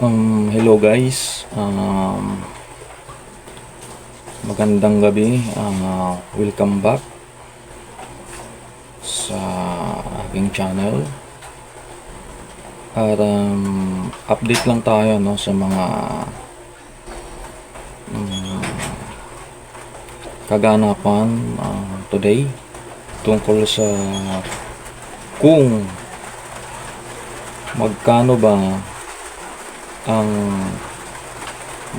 Um, hello guys. Um, magandang gabi. Uh, welcome back sa aking channel. At um, update lang tayo no sa mga um, kaganapan uh, today tungkol sa kung magkano ba ang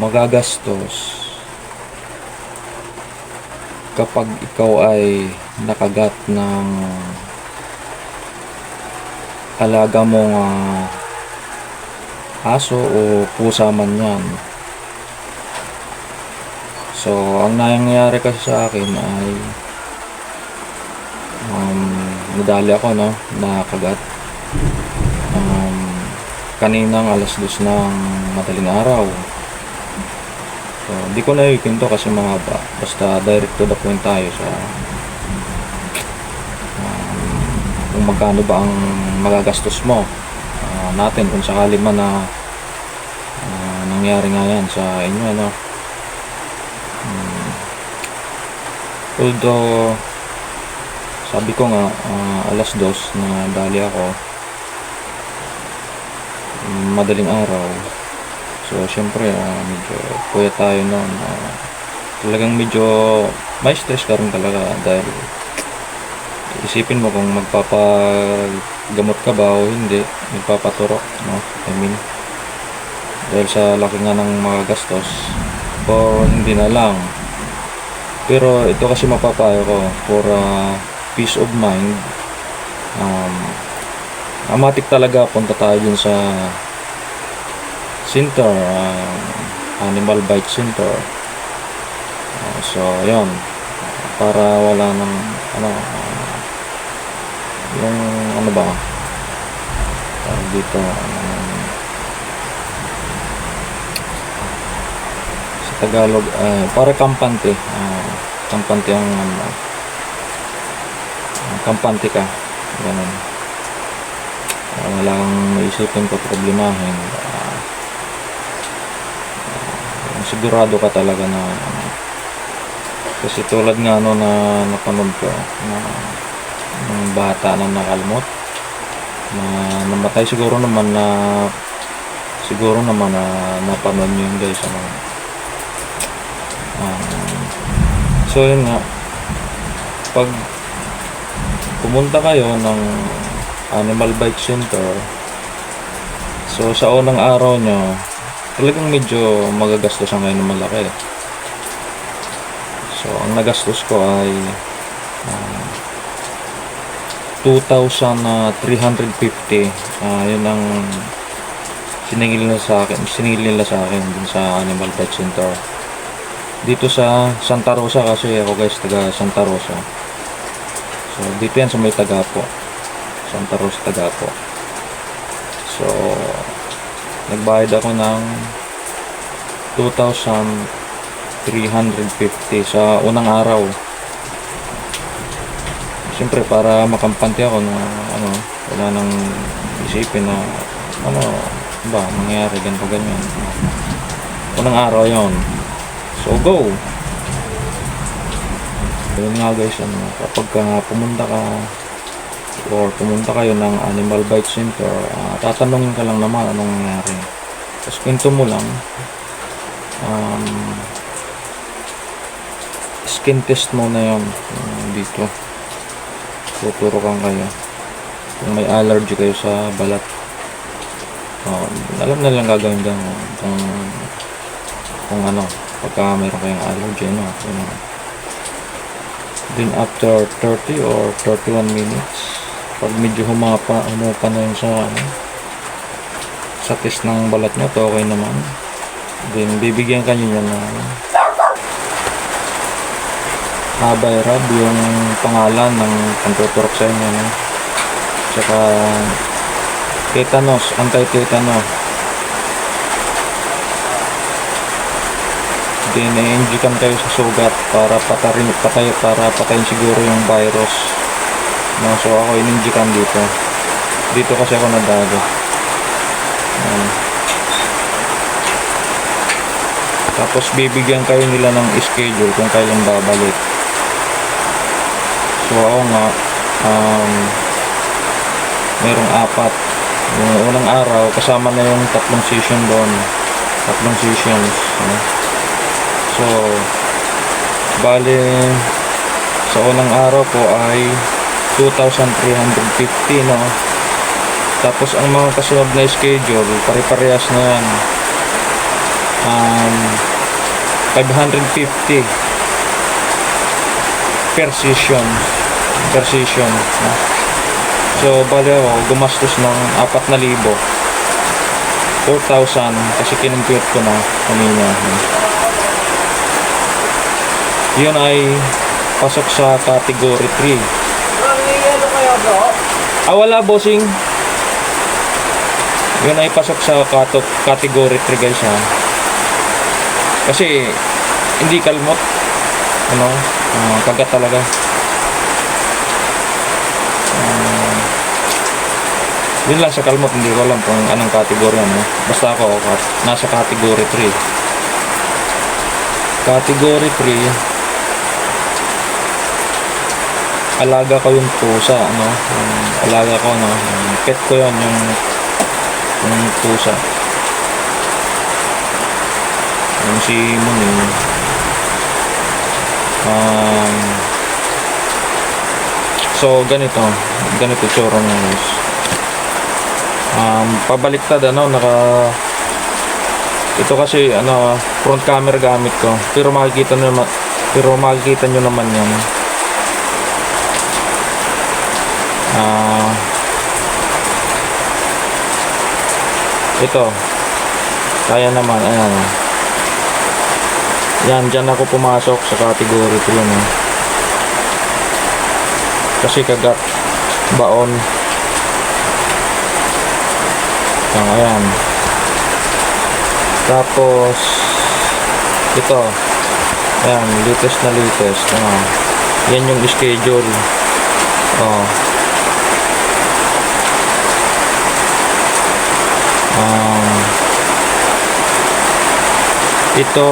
magagastos kapag ikaw ay nakagat ng alaga mong ah, aso o pusa man yan. So, ang nangyayari kasi sa akin ay um, nadali ako no, nakagat. Um, kaninang alas dos ng madaling araw. So, hindi ko na ikinto kasi mahaba. Basta direct to the point tayo sa um, kung magkano ba ang magagastos mo ah, natin kung sakali man na ah, nangyari nga yan sa inyo ano. Hmm. although sabi ko nga ah, alas dos na dali ako madaling araw. So, syempre, ah, medyo kuya tayo noon. ah, talagang medyo may stress ka rin talaga dahil isipin mo kung magpapagamot ka ba o hindi, magpapaturok, no? I mean, dahil sa laki nga ng mga gastos o hindi na lang. Pero ito kasi mapapayo ko for ah, peace of mind. Um, Amatik talaga punta tayo dun sa center, ah, Animal Bite Center. Ah, so, yun. Para wala nang, ano, ah, yung, ano ba, tawag dito, um, sa Tagalog, ah, para kampante, ah, kampante ang, ah, kampante ka, ganun. Uh, wala kang maisipin ko problemahin. Ah, ah, sigurado ka talaga na ano, kasi tulad nga ano na napanood ko na ng bata na nakalmot na namatay siguro naman na siguro naman na napanood nyo yun guys ano. Um, so yun nga. Pag pumunta kayo ng Animal Bite Center. So, sa unang araw nyo, talagang medyo magagastos ang ngayon ng malaki. So, ang nagastos ko ay ah, 2,350. Ah, yun ang siningil nila sa akin, siningil nila sa akin dun sa Animal Bite Center. Dito sa Santa Rosa kasi ako guys, taga Santa Rosa. So, dito yan sa may Tagapo. Santa Rosa Tagapo. So, nagbayad ako ng 2,350 sa unang araw. Siyempre, para makampante ako na ano, wala nang isipin na ano ba, mangyayari ganito ganyan. Unang araw yon So, go! Yun nga guys, ano, kapag ka pumunta ka or pumunta kayo ng Animal Bite Center, ah, tatanungin ka lang naman anong nangyari. Tapos kwento mo lang, um, skin test mo na yun um, dito. Tuturukan kayo. Kung may allergy kayo sa balat. Oh, alam na lang gagawin dyan oh, kung, kung ano, pagka mayroon kayong allergy, ano, ano. Then after 30 or 31 minutes, pag medyo humapa, humupa na yun sa ano, sa test ng balat nyo, to okay naman. Then bibigyan ka niya na Habay Rab, yung pangalan ng pangtuturok sa inyo. No? Tsaka tetanus, anti-tetanus. Then, i-injikan kayo sa sugat para patarin, patay, para patayin siguro yung virus. No, so ako ininjikan dito. Dito kasi ako nadago. Ayan. Tapos bibigyan kayo nila ng schedule kung kailan babalik. So ako nga, um, merong apat. Yung unang araw, kasama na yung tatlong session doon. Tatlong sessions. ano. So, bali, sa unang araw po ay 2,350, no? Tapos ang mga kasunod na schedule, pare-parehas na yan. Um, 550 per session. Per session. No? So, bali ako, gumastos ng 4,000. 4,000 kasi kinumpute ko na kanina. Yun ay pasok sa category 3. Ano? Ah, wala bossing. Yun ay pasok sa kato, category 3 guys ha. Kasi hindi kalmot. Ano? ah, kagat talaga. Ah, yun lang sa kalmot, hindi ko alam kung anong category ano. Basta ako, nasa category 3. Category 3, alaga ko yung pusa, ano, yung alaga ko, no, yung pet ko yun, yung, yung pusa. Yung si Muni, um, so, ganito, ganito tsura niya, guys. Um, pabaliktad, ano, naka, ito kasi, ano, front camera gamit ko, pero makikita nyo, pero makikita nyo naman yan. Ah. ito. Kaya naman, ayan. Yan, dyan ako pumasok sa category 3 no? Kasi kagat baon. Yan, ayan. Tapos, ito. Ayan, latest na latest. Ano, yan yung schedule. Oh. Ito.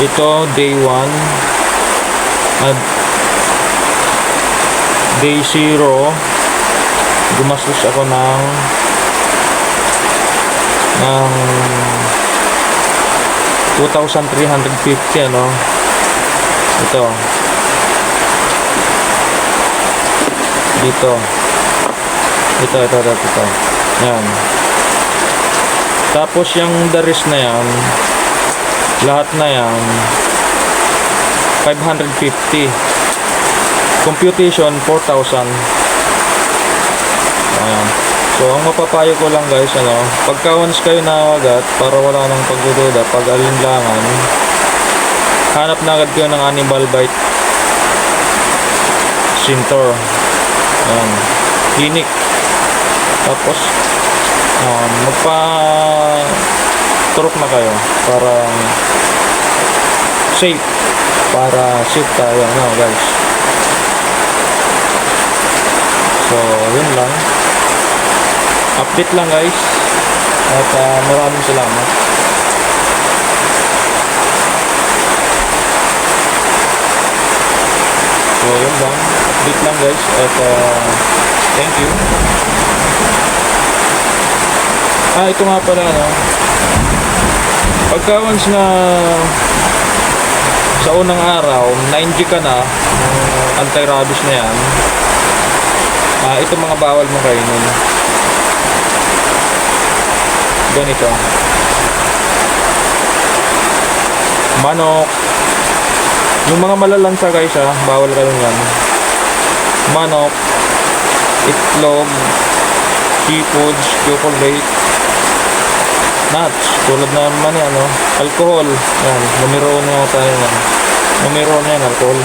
Ito day 1 at day 0 gumastos ako ng ng 2,350 ano? Ito. Dito. Ito ito ito ito. Yan tapos yung the na yan lahat na yan 550 computation 4,000 ayan so ang mapapayo ko lang guys ano pagka once kayo nakagat para wala nang pagdududa pag alinlangan hanap na agad kayo ng animal bite sintor Ayan. Hinik. Tapos, um, magpa turok na kayo para safe. Para safe tayo, ano guys. So, yun lang. Update lang guys. At ah, maraming salamat. So, yun lang. Update lang guys. At uh, thank you. Ah, ito nga pala, no? Pagka once na sa unang araw, 9G ka na, ng anti-rabies na yan, ah, ito mga bawal mong kainin. Ganito. Manok, yung mga malalansa guys ha, bawal kayo yan. Manok, itlog, seafoods, chocolate, nuts, tulad na naman yan, no? alcohol, yan, numero na yata yan. Numero na yan, alcohol.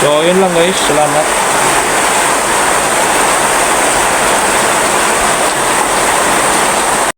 So, yun lang guys, salamat.